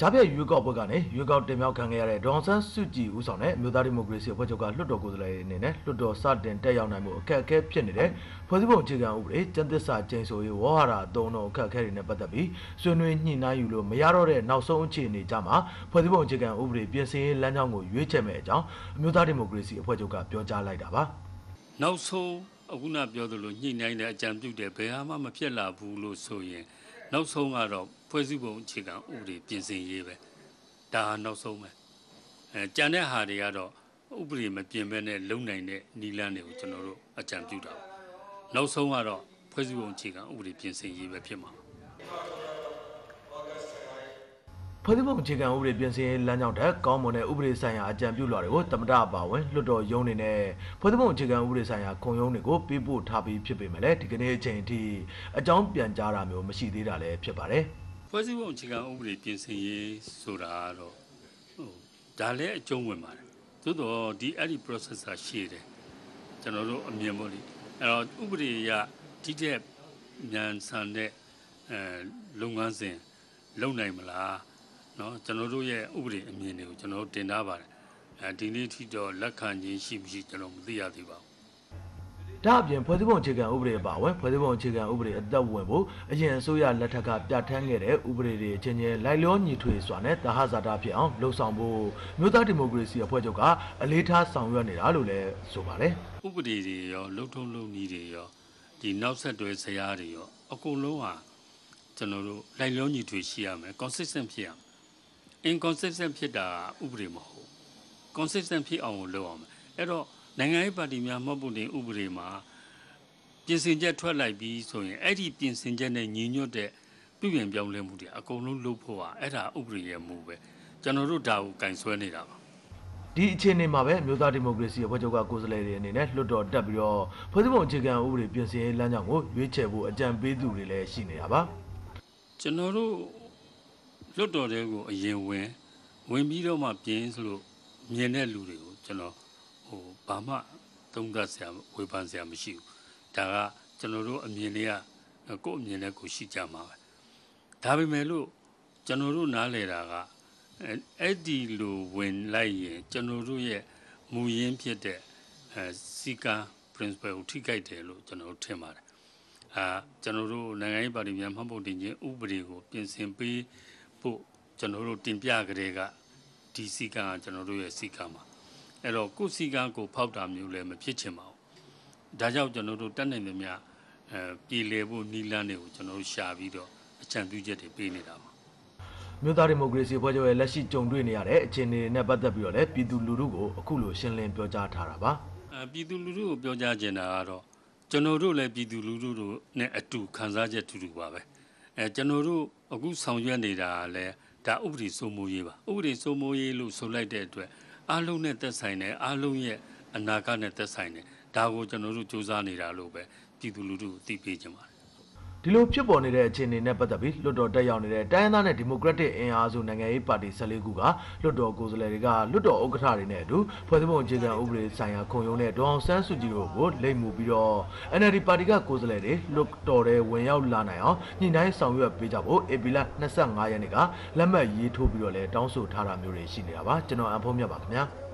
ဂျားပြည့်ရွေးကောက်ပွဲကနေရွေးကောက်တင်မြှောက်ခံခဲ့ရတဲ့ဒေါအောင်ဆန်းစုကြည်ဦးဆောင်တဲ့အမျိုးသားဒီမိုကရေစီအဖွဲ့ချုပ်ကလွှတ်တော်ကိုယ်စားလှယ်တွေအနေနဲ့လွှတ်တော်စတင်တက်ရောက်နိုင်မှုအခက်အခဲဖြစ်နေတဲ့ဖွဲ့စည်းပုံအခြေခံဥပဒေကျန်းသစ္စာကျိန်ဆိုရေးဝါဟာရအသုံးတော်အခက်အခဲတွေနဲ့ပတ်သက်ပြီးဆွေးနွေးညှိနှိုင်းယူလို့မရတော့တဲ့နောက်ဆုံးအခြေအနေကြမှာဖွဲ့စည်းပုံအခြေခံဥပဒေပြင်ဆင်ရေးလမ်းကြောင်းကိုရွေးချယ်မဲ့အကြောင်းအမျိုးသားဒီမိုကရေစီအဖွဲ့ချုပ်ကပြောကြားလိုက်တာပါနောက်ဆုံးအခုနပြောသလိုညှိနှိုင်းတဲ့အကြံပြုတယ်ဘယ်ဟာမှမဖြစ်လာဘူးလို့ဆိုရင် နောက်ဆုံးကတော့ဖွဲ့စည်းပုံအခြေခံဥပဒေပြင်ဆင်ရေးပဲဒါဟာနောက်ဆုံးပဲအဲကြံတဲ့ဟာတွေကတော့ဥပဒေမပြင်ဘဲနဲ့လုံနိုင်တဲ့နီလန်းတွေကိုကျွန်တော်တို့အကြံပြုတာပါနောက်ဆုံးကတော့ဖွဲ့စည်းပုံအခြေခံဥပဒေပြင်ဆင်ရေးပဲဖြစ်မှာပါ ဖွဲ့စည်းပုံအခြေခံဥပဒေပြင်ဆင်ရေးလမ်းကြောင်းတက်ကောင်းမွန်တဲ့ဥပဒေဆိုင်ရာအကြံပြုလွှာတွေကိုတမတအပါဝင်လွှတ်တော်ရုံးတွေနဲ့ဖွဲ့စည်းပုံအခြေခံဥပဒေဆိုင်ရာခုံရုံးတွေကိုပေးပို့ထားပြီးဖြစ်ပေမဲ့လည်းဒီကနေ့အချိန်အထိအကြောင်းပြန်ကြားတာမျိုးမရှိသေးတာလည်းဖြစ်ပါတယ်ဖွဲ့စည်းပုံအခြေခံဥပဒေပြင်ဆင်ရေးဆိုတာကတော့ဟိုဒါလည်းအကျုံးဝင်ပါတယ်သို့တော့ဒီအဲ့ဒီ process ကရှေ့တယ်ကျွန်တော်တို့အမြင်ပေါ့လေအဲ့တော့ဥပဒေရဒီတဲ့မြန်ဆန်တဲ့အဲလုပ်ငန်းစဉ်လုပ်နိုင်မလား နော်ကျွန်တော်တို့ရဲ့ဥပဒေအမြင်တွေကိုကျွန်တော်တို့တင်ထားပါတယ်အဲဒီနေ့ထိတော့လက်ခံခြင်းရှိမရှိကျွန်တော်မသိရသေးပါဘူးဒါအပြင်ဖွဲ့စည်းပုံအခြေခံဥပဒေအပါအဝင်ဖွဲ့စည်းပုံအခြေခံဥပဒေအသက်ဝင်ဖို့အရင်အစိုးရလက်ထက်ကပြဋ္ဌာန်းခဲ့တဲ့ဥပဒေတွေအချင်းချင်းလိုက်လျောညီထွေစွာနဲ့တာဟဇာတာဖြစ်အောင်လှုံ့ဆော်ဖို့မြို့သားဒီမိုကရေစီအဖွဲ့ချုပ်ကအလေးထားဆောင်ရွက်နေတာလို့လည်းဆိုပါတယ်။ဥပဒေတွေရောလှုပ်ထုံးလုပ်နည်းတွေရောဒီနောက်ဆက်တွဲဇယားတွေရောအကုန်လုံးဟာကျွန်တော်တို့လိုက်လျောညီထွေရှိရမယ် consistent ဖြစ်ရမယ် inconsistent ဖြစ်တာဥပဒေမဟုတ် consistent ဖြစ်အောင်လုပ်အောင်မယ်အဲ့တော့နိုင်ငံရေးပါတီများမှတ်ပုံတင်ဥပဒေမှာပြင်ဆင်ချက်ထွက်လိုက်ပြီးဆိုရင်အဲ့ဒီပြင်ဆင်ချက်နဲ့ညီညွတ်တဲ့ပြည်ပြင်ပြောင်းလဲမှုတွေအကုန်လုံးလုပ်ဖို့ဟာအဲ့ဒါဥပဒေရဲ့မူပဲကျွန်တော်တို့ဒါကိုကင်ဆွဲနေတာပါဒီအခြေအနေမှာပဲမြို့သားဒီမိုကရေစီအဖွဲ့ချုပ်ကကိုယ်စားလှယ်တွေအနေနဲ့လွှတ်တော်တက်ပြီးတော့ဖွဲ့စည်းပုံအခြေခံဥပဒေပြင်ဆင်ရေးလမ်းကြောင်းကိုရွေးချယ်ဖို့အကြံပေးသူတွေလည်းရှိနေတာပါကျွန်တော်တို့ လွတ်တော်တဲ့ကိုအရင်ဝင်ဝင်ပြီးတော့မှပြင်းဆိုလို့မြင်တဲ့လူတွေကိုကျွန်တော်ဟိုဘာမှသုံးသပ်စရာဝေဖန်စရာမရှိဘူးဒါကကျွန်တော်တို့အမြင်တွေကကိုယ့်အမြင်နဲ့ကိုယ်ရှိကြမှာပဲဒါပေမဲ့လို့ကျွန်တော်တို့နားလဲတာကအဲအဲ့ဒီလိုဝင်လိုက်ရင်ကျွန်တော်တို့ရဲ့မူရင်းဖြစ်တဲ့အဲစီကာ principle ကိုထိခိုက်တယ်လို့ကျွန်တော်တို့ထင်ပါတယ်အာကျွန်တော်တို့နိုင်ငံရေးပါတီများမှတ်ပုံတင်ခြင်းဥပဒေကိုပြင်ဆင်ပေး ဖို့ကျွန်တော်တို့တင်ပြကြတဲ့ကဒီစီကံကကျွန်တော်တို့ရဲ့စီကံပါအဲ့တော့ကိုယ်စီကံကိုဖောက်တာမျိုးလည်းမဖြစ်ချင်ပါဘူးဒါကြောင့်ကျွန်တော်တို့တက်နိုင်သမျှအဲပြည်လေဖို့နီလန်းတွေကိုကျွန်တော်တို့ရှာပြီးတော့အကြံပြုချက်တွေပေးနေတာပါမြို့သားဒီမိုကရေစီအဖွဲ့ချုပ်ရဲ့လက်ရှိကြုံတွေ့နေရတဲ့အခြေအနေတွေနဲ့ပတ်သက်ပြီးတော့လည်းပြည်သူလူထုကိုအခုလိုရှင်းလင်းပြောကြားထားတာပါအဲပြည်သူလူထုကိုပြောကြားချင်တာကတော့ကျွန်တော်တို့လည်းပြည်သူလူထုတို့နဲ့အတူခံစားချက်တူတူပါပဲ အဲကျွန်တော်တို့အခုဆောင်ရွက်နေတာကလည်းဒါဥပဒေစိုးမိုးရေးပါဥပဒေစိုးမိုးရေးလို့ဆိုလိုက်တဲ့အတွက်အားလုံးနဲ့သက်ဆိုင်တယ်အားလုံးရဲ့အနာဂတ်နဲ့သက်ဆိုင်တယ်ဒါကိုကျွန်တော်တို့စူးစမ်းနေတာလို့ပဲပြည်သူလူထုကိုသိပေးချင်ပါတယ် ဒီလိုဖြစ်ပေါ်နေတဲ့အခြေအနေနဲ့ပတ်သက်ပြီးလွှတ်တော်တက်ရောက်နေတဲ့တိုင်းရင်းသားနဲ့ဒီမိုကရက်တစ်အင်အားစုနိုင်ငံရေးပါတီ14ခုကလွှတ်တော်ကိုယ်စားလှယ်တွေကလွှတ်တော်ဥက္ကဋ္ဌတွေနဲ့အတူဖွဲ့စည်းပုံအခြေခံဥပဒေဆိုင်ရာခုံရုံးနဲ့ဒေါအောင်ဆန်းစုကြည်တို့ကိုလိမ်မှုပြီးတော့ NLD ပါတီကကိုယ်စားလှယ်တွေလွှတ်တော်ထဲဝင်ရောက်လာနိုင်အောင်ညှိနှိုင်းဆောင်ရွက်ပေးကြဖို့ဧပြီလ25ရက်နေ့ကလက်မှတ်ရေးထိုးပြီးတော့လဲတောင်းဆိုထားတာမျိုးတွေရှိနေတာပါကျွန်တော်အန်ဖုံးမြတ်ပါခင်ဗျာ